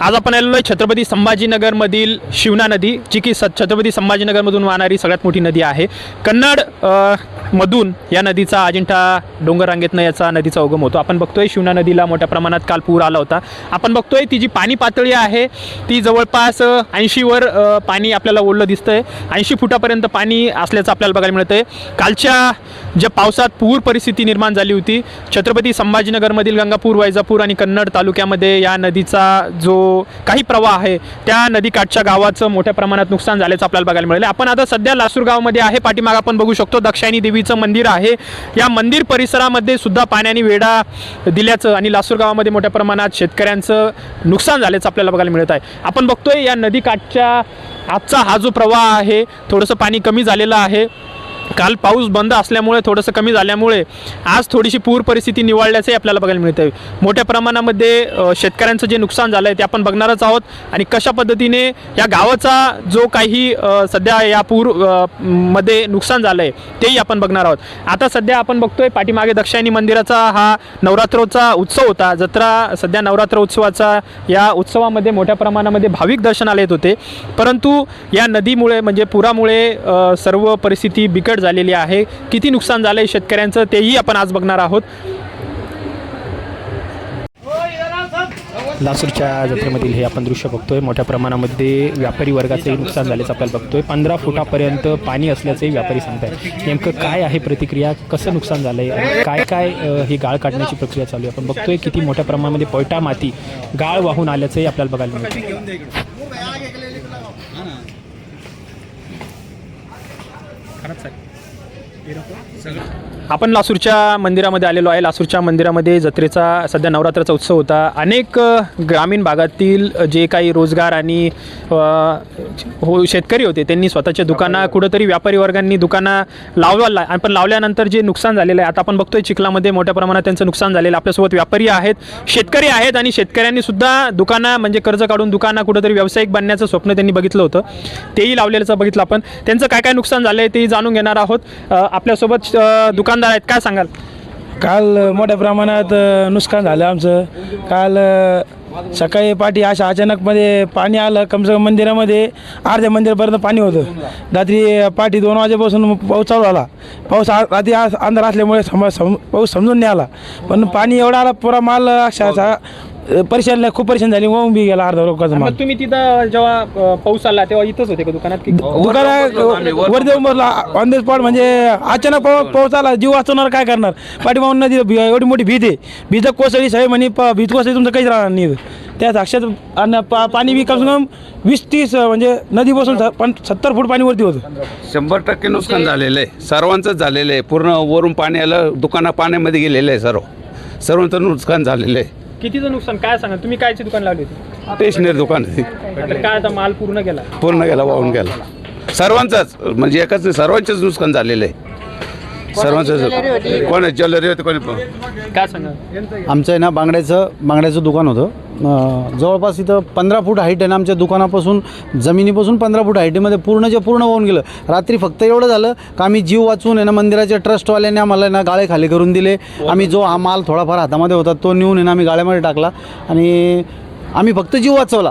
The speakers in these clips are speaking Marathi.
आज आपण आलेलो आहे छत्रपती संभाजीनगरमधील शिवना नदी जी की स छत्रपती संभाजीनगरमधून वाहणारी सगळ्यात मोठी नदी आहे. कन्नड मधून या नदीचा अजिंठा डोंगर रांगेतनं याचा नदीचा उगम होतो. आपण बघतोय शिवना नदीला मोठ्या प्रमाणात काल पूर आला होता. आपण बघतोय ती जी पाणी पातळी आहे ती जवळपास ऐंशीवर पाणी आपल्याला ओढलं दिसतंय. ऐंशी फुटापर्यंत पाणी असल्याचं आपल्याला बघायला मिळतंय. कालच्या ज्या पावसात पूर परिस्थिती निर्माण झाली होती छत्रपती संभाजीनगरमधील गंगापूर वैजापूर आणि कन्नड तालुक्यामध्ये या नदीचा जो काही प्रवाह आहे त्या नदीकाठच्या गावाचं मोठ्या प्रमाणात नुकसान झाल्याचं आपल्याला बघायला मिळालं आपण आता सध्या लासूरगावमध्ये आहे पाठीमाग आपण बघू शकतो दक्षायनी देवीचं मंदिर आहे. या मंदिर परिसरामध्ये सुद्धा पाण्याने वेढा दिल्याचं आणि लासूर गावामध्ये मोठ्या प्रमाणात शेतकऱ्यांचं नुकसान झाल्याचं आपल्याला बघायला मिळत आहे. आपण बघतोय या नदीकाठच्या आजचा हा जो प्रवाह आहे थोडंसं पाणी कमी झालेलं आहे. काल पाऊस बंद असल्यामुळे थोडंसं कमी झाल्यामुळे आज थोडीशी पूर परिस्थिती निवडल्याचंही आपल्याला बघायला मिळतं आहे मोठ्या प्रमाणामध्ये शेतकऱ्यांचं जे नुकसान झालं आहे ते आपण बघणारच आहोत. आणि कशा पद्धतीने या गावाचा जो काही सध्या या पूरमध्ये नुकसान झालं आहे तेही आपण बघणार आहोत. आता सध्या आपण बघतोय पाठीमागे दक्षिणी मंदिराचा हा नवरात्रोचा उत्सव होता. जत्रा सध्या नवरात्र उत्सवाचा या उत्सवामध्ये मोठ्या प्रमाणामध्ये भाविक दर्शनाला येत होते. परंतु या नदीमुळे म्हणजे पुरामुळे सर्व परिस्थिती बिकट झालेली आहे. किती नुकसान झालं आहे शेतकऱ्यांचं तेही आपण आज बघणार आहोत. लासूरच्या जत्रेमधील हे आपण दृश्य बघतोय. मोठ्या प्रमाणामध्ये व्यापारी वर्गाचंही नुकसान झाल्याचं आपल्याला बघतोय. पंधरा फुटापर्यंत पाणी असल्याचंही व्यापारी सांगताय नेमकं काय आहे प्रतिक्रिया? कसं नुकसान झालंय? आणि काय काय ही गाळ काढण्याची प्रक्रिया चालू आहे? आपण बघतोय किती मोठ्या प्रमाणामध्ये पोयटा माती गाळ वाहून आल्याचंही आपल्याला बघायला मिळतं आपण लासूरच्या मंदिरामध्ये आलेलो आहे. लासूरच्या मंदिरामध्ये जत्रेचा सध्या नवरात्राचा उत्सव होता. अनेक ग्रामीण भागातील जे काही रोजगार आणि हो शेतकरी होते त्यांनी स्वतःच्या दुकानं कुठंतरी व्यापारी वर्गांनी दुकानं लावला. आणि पण लावल्यानंतर जे नुकसान झालेलं आहे आता आपण बघतोय चिखलामध्ये मोठ्या प्रमाणात त्यांचं नुकसान झालेलं आहे. आपल्यासोबत व्यापारी आहेत शेतकरी आहेत आणि शेतकऱ्यांनी सुद्धा दुकानं म्हणजे कर्ज काढून दुकानं कुठंतरी व्यावसायिक बनण्याचं स्वप्न त्यांनी बघितलं होतं. तेही लावलेलं बघितलं आपण. त्यांचं काय काय नुकसान झालं आहे तेही जाणून घेणार आहोत. आपल्यासोबत अ, दुकानदार आहेत. काय सांगाल? काल मोठ्या प्रमाणात अ, नुकसान झालं आमचं. काल अ, सकाळी पाठी अशा अचानकमध्ये पाणी आलं. कमसे कम मंदिरामध्ये अर्ध्या मंदिरापर्यंत पाणी होतं. रात्री पाठी दोन वाजेपासून पाऊस चालू आला पाऊस आ- रात्री आज अंधार असल्यामुळे सम सम पाऊस समजून नाही आला. पण पाणी एवढा आला पुरा माल अक्षरशः परेशान खूप परेशान झाली वाहून बी गेला अर्धा लोकांचा माल. मग तुम्ही तिथं जेव्हा अ, पाऊस आला तेव्हा इथंच होते का दुकानात की दुकानात वर देऊन बसला ऑन द स्पॉट म्हणजे अचानक पाऊ- पाऊस आला जीव वाचवणार काय करणार? पाठीमागून नदी भी- एवढी मोठी भीत आहे. भीत कोसळी साहेब म्हणे प- भीत कोसळी तुमचं काहीच राहणार नाही. त्या साक्षात आणि पा- पाणी बी कम से कम वीस तीस म्हणजे नदी बसून स- पण सत्तर फूट पाणी वरती होतं. शंभर टक्के नुकसान झालेलं आहे. सर्वांचंच झालेलं आहे. पूर्ण वरून पाणी आलं दुकानं पाण्यामध्ये गेलेलं आहे सर्व. सर्वांचं नुकसान झालेलं आहे. कितीचं नुकसान? काय सांगा तुम्ही कायची दुकान लावली होती? स्टेशनरी दुकान आहे. आता काय आता माल पूर्ण गेला? पूर्ण गेला वाहून गेला. सर्वांचाच म्हणजे एकच नाही सर्वांचंच नुकसान झालेलं आहे. सर्वांचंच कोणी ज्वेलरी होती कोणी काय सांगा? आमचं आहे ना बांगड्याचं बांगड्याचं दुकान होतं. अं, जवळपास इथं पंधरा फूट हाईट आहे ना आमच्या दुकानापासून जमिनीपासून पंधरा फूट हाईटीमध्ये पूर्णच्या पूर्ण वाहून गेलं. रात्री फक्त एवढं झालं का आम्ही जीव वाचून आहे ना मंदिराच्या ट्रस्टवाल्याने आम्हाला आहे ना गाळे खाली करून दिले. आम्ही जो हा माल थोडाफार हातामध्ये होता तो नेऊन आहे ना आम्ही गाळ्यामध्ये टाकला. आणि आम्ही फक्त जीव वाचवला.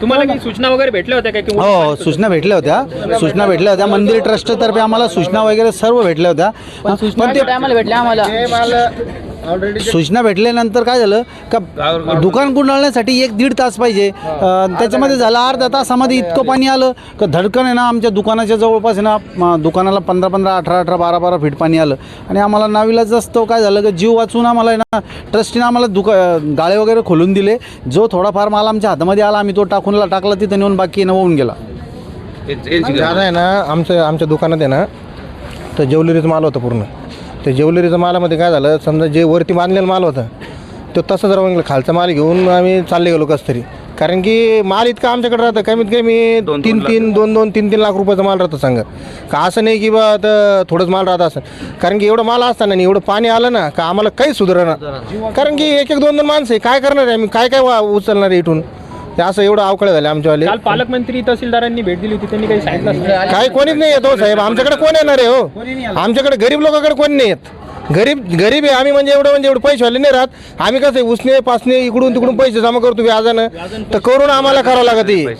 तुम्हाला काही सूचना वगैरे भेटल्या होत्या काय? की हो सूचना भेटल्या होत्या. सूचना भेटल्या होत्या. मंदिर ट्रस्टतर्फे आम्हाला सूचना वगैरे सर्व भेटल्या होत्या. पण ते आम्हाला. भेटले आम्हाला सूचना भेटल्यानंतर काय झालं? का दुकान गुंडाळण्यासाठी एक दीड तास पाहिजे. त्याच्यामध्ये झालं अर्ध्या तासामध्ये इतकं पाणी आलं का धडकन आहे ना आमच्या दुकानाच्या जवळपास आहे ना दुकानाला पंधरा पंधरा अठरा अठरा बारा बारा फीट पाणी आलं. आणि आम्हाला नावीलाच असतो काय झालं का जीव वाचून आम्हाला आहे ना ट्रस्टीने आम्हाला दुका गाळे वगैरे खोलून दिले. जो थोडाफार माल आमच्या हातामध्ये आला आम्ही तो टाकून टाकला तिथं नेऊन बाकी आहे ना वाहून गेला. आहे ना आमचं आमच्या दुकानात आहे ना तर ज्वेलरीचं माल होतं पूर्ण. त्या ज्वेलरीच्या मालामध्ये काय झालं समजा जे वरती बांधलेला माल होता तो तसंच राहून गेला खालचा माल घेऊन आम्ही चालले गेलो कसं तरी कारण की माल इतका आमच्याकडे राहतं कमीत कमी तीन तीन दोन दोन तीन तीन लाख रुपयाचा माल राहतो सांगा. का असं नाही की बा आता थोडंच माल राहत असं कारण की एवढं माल असताना नाही एवढं पाणी आलं ना का आम्हाला काही सुधारणार कारण की एक एक दोन दोन माणसं आहे काय करणार आहे आम्ही? काय काय वा- उचलणार आहे इथून? असं एवढं अवकळ झालं आमच्यावाले. काल पालकमंत्री तहसीलदारांनी भेट दिली होती त्यांनी काही सांगितलं. काही कोणीच नाही येतो साहेब. आमच्याकडे कोण येणार आहे हो? आमच्याकडे गरीब लोकांकडे कोणी नाही येत? गरीब गरीब आहे आम्ही म्हणजे एवढं म्हणजे एवढं पैसे वाले नाही राहत. आम्ही कसं आहे उसने पासने इकडून तिकडून पैसे जमा करतो व्याजानं. तर करून आम्हाला करावं लागत आहे.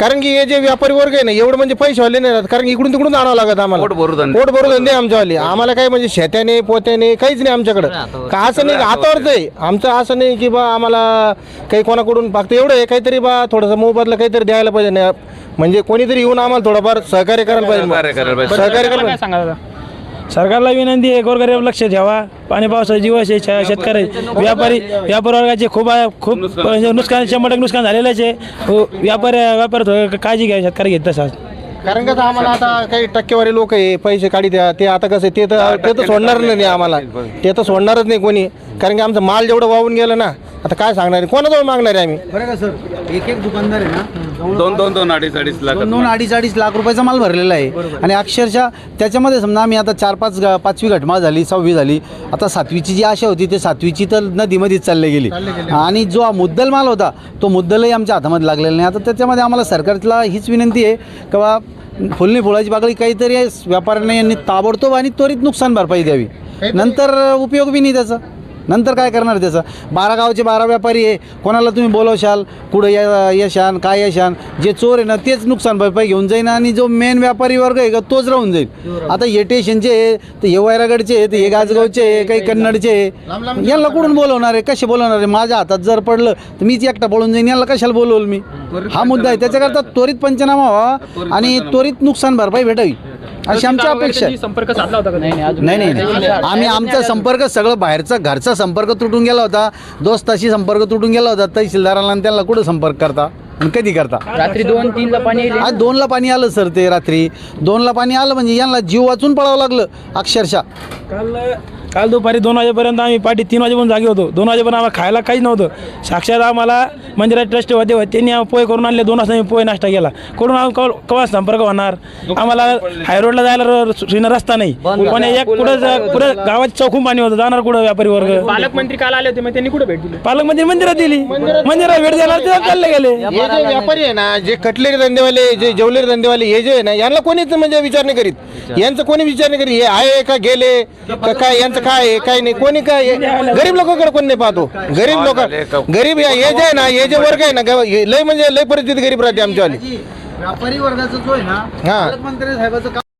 कारण की हे जे व्यापारी वर्ग आहे ना एवढं म्हणजे पैसे वाले नाही राहत. कारण इकडून तिकडून आणावं लागत आम्हाला. पोट भरू धंदे. पोट भरू धंदे आमच्यावाले. आम्हाला काही म्हणजे शेत्याने पोत्याने काहीच नाही आमच्याकडं. का असं नाही हातावरच आहे. आमचं असं नाही की बा आम्हाला काही कोणाकडून फक्त एवढं आहे काहीतरी बा थोडंसं मोबदला काहीतरी द्यायला पाहिजे. नाही म्हणजे कोणीतरी येऊन आम्हाला थोडंफार सहकार्य करायला पाहिजे. सहकार्य करायला पाहिजे. काय सांगा सरकारला विनंती आहे गोरगरीब लक्ष ठेवा. पाणी पावसाचे जीवाचे शे- शेतकरी व्यापारी व्यापार वर्गाचे खूप खूप म्हणजे नुकसान शंभर टक्के नुकसान झालेलंच आहे. हो, व्यापारी व्यापार थोडं काळजी घ्या शेतकरी घेत तसाच कारण कसं आम्हाला आता काही टक्केवारी लोक आहे पैसे काढी द्या. ते आता कसं आहे, ते तर ते तर सोडणार नाही. आम्हाला. ते तर सोडणारच नाही कोणी. कारण की आमचं माल जेवढं वाहून गेलं ना आता काय सांगणार? आहे? कोणाजवळ मागणार आहे आम्ही? बरं का सर? एक एक दुकानदार आहे ना? दोन दोन दोन अडीच अडीच लाख दोन दोन अडीच अडीच लाख रुपयाचा माल भरलेला आहे. आणि अक्षरशः त्याच्यामध्ये समजा आम्ही आता चार पाच ग- पाचवी घटमाळ झाली सहावी झाली. आता सातवीची जी आशा होती ते सातवीची तर नदीमध्येच चालले गेली. आणि जो हा मुद्दल माल होता तो मुद्दलही आमच्या हातामध्ये लागलेला नाही. आता त्याच्यामध्ये आम्हाला सरकारला हीच विनंती आहे की बा फुलणी फुलाची बागळी काहीतरी व्यापाऱ्यांना यांनी ताबडतोब आणि त्वरित नुकसान भरपाई द्यावी. नंतर उपयोग बी नाही त्याचा. नंतर काय करणार त्याचं? बारा गावचे बारा व्यापारी आहे. कोणाला तुम्ही बोलवशाल? कुठं या यशान काय यशान? जे चोर आहे ना तेच नुकसान भरपाई घेऊन जाईन आणि जो मेन व्यापारी वर्ग आहे का तोच राहून जाईल. आता हे स्टेशनचे आहे तर हे वैरागडचे आहे तर हे गाजगावचे आहे काही कन्नडचे आहे. यांना कुठून बोलवणार आहे? कसे बोलवणार आहे? माझ्या हातात जर पडलं तर मीच एकटा पळून जाईन. यांना कशाला बोलवल मी? हा मुद्दा आहे. त्याच्याकरता त्वरित पंचनामा व्हावा आणि त्वरित नुकसान भरपाई भेटावी. अशी आमची अपेक्षा आहे. संपर्क साधला होता नाही नाही. आम्ही आमचा संपर्क सगळं बाहेरचा घरचा संपर्क तुटून गेला होता दोस्ताशी संपर्क तुटून गेला होता तहसीलदाराला आणि त्यांना कुठं संपर्क करता? आणि कधी करता? रात्री दोन तीनला पाणी येईल. आज दोनला पाणी आलं सर ते रात्री. दोनला पाणी आलं म्हणजे यांना जीव वाचून पळावं लागलं अक्षरशः. काल काल दुपारी दोन वाजेपर्यंत आम्ही पाठी तीन वाजेपर्यंत जागे होतो. दोन वाजेपर्यंत आम्हाला खायला काहीच नव्हतं. साक्षात आम्हाला मंदिरात ट्रस्ट होते होते. त्यांनी पोहे करून आणले. दोन वाजता आम्ही पोहे नाश्ता केला. कुठून आम्ही कव- संपर्क होणार? आम्हाला हायरोडला जायला सोयीनं रस्ता नाही. पण एक कुठं कुठं गावात चौकून पाणी होतं. जाणार कुठं व्यापारी वर्ग? पालकमंत्री काल आले होते मग त्यांनी कुठे भेट दिली? पालकमंत्री मंदिरात दिली. मंदिरात भेट द्यायला ते चालले गेले. जे व्यापारी आहे ना जे कटलेरी धंदेवाले जे जेवलेरी धंदेवाले हे जे आहे ना यांना कोणीच म्हणजे विचार नाही करीत यांचं कोणी विचार नाही करीत हे आहे का गेले का काय यांचं काय आहे काय नाही कोणी काय आहे? गरीब लोकांकडे कोण नाही पाहतो गरीब लोक गरीब हे हे जे आहे ना हे जे वर्ग आहे ना ग- हे लय म्हणजे लय परिस्थिती गरीब राहते आमच्यावाली व्यापारी वर्गाचा जो आहे ना हा. पालकमंत्री साहेबाचं काम